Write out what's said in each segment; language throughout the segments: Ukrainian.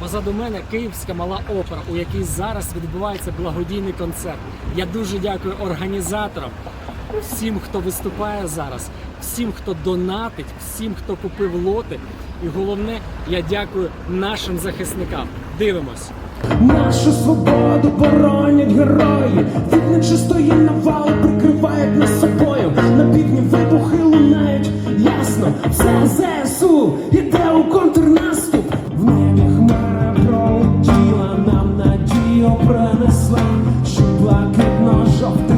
Позаду мене Київська мала опера, у якій зараз відбувається благодійний концерт. Я дуже дякую організаторам, всім, хто виступає зараз, всім, хто донатить, всім, хто купив лоти. І головне, я дякую нашим захисникам. Дивимось. Нашу свободу боронять герої, надію принесла, що блакитно-жовтий прапор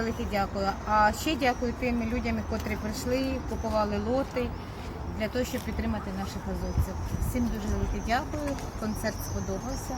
велике дякую. А ще дякую тим людям, котрі прийшли, купували лоти для того, щоб підтримати наших азовців. Всім дуже велике дякую. Концерт сподобався.